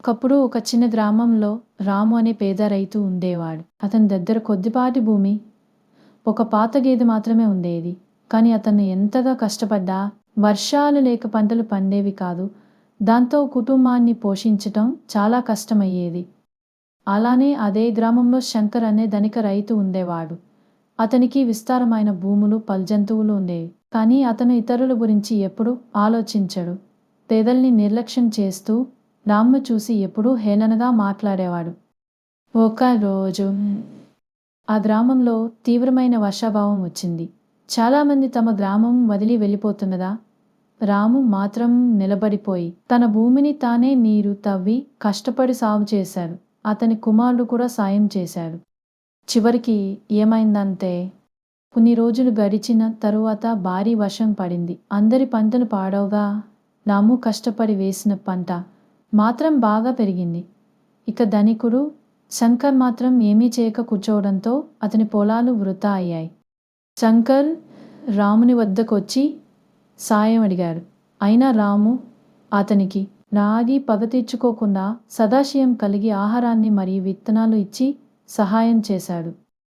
ఒకప్పుడు ఒక చిన్న గ్రామంలో రాము అనే పేద రైతు ఉండేవాడు. అతని దగ్గర కొద్దిపాటి భూమి ఒక పాత గేదె మాత్రమే ఉండేది. కానీ అతను ఎంతగా కష్టపడ్డా వర్షాలు లేక పంటలు పండేవి కాదు. దాంతో కుటుంబాన్ని పోషించటం చాలా కష్టమయ్యేది. అలానే అదే గ్రామంలో శంకర్ అనే ధనిక రైతు ఉండేవాడు. అతనికి విస్తారమైన భూములు పల్జంతువులు ఉండేవి. కానీ అతను ఇతరుల గురించి ఎప్పుడూ ఆలోచించడు. పేదల్ని నిర్లక్ష్యం చేస్తూ రామ్ను చూసి ఎప్పుడూ హేళనగా మాట్లాడేవాడు. ఒక రోజు ఆ గ్రామంలో తీవ్రమైన వర్షాభావం వచ్చింది. చాలామంది తమ గ్రామం వదిలి వెళ్ళిపోతున్నదా? రాము మాత్రం నిలబడిపోయి తన భూమిని తానే నీరు తవ్వి కష్టపడి సాగు చేశాడు అతని కుమారుడు కూడా సాయం చేశాడు. చివరికి ఏమైందంటే కొన్ని రోజులు గడిచిన తరువాత భారీ వర్షం పడింది. అందరి పంటలు పాడవగా రాము కష్టపడి వేసిన పంట మాత్రం బాగా పెరిగింది. ఇక ధనికుడు శంకర్ మాత్రం ఏమీ చేయక కూర్చోవడంతో అతని పొలాలు వృధా అయ్యాయి. శంకర్ రాముని వద్దకొచ్చి సాయం అడిగాడు. అయినా రాము అతనికి నాది పగ తీర్చుకోకుండా సదాశయం కలిగి ఆహారాన్ని మరియు విత్తనాలు ఇచ్చి సహాయం చేశాడు.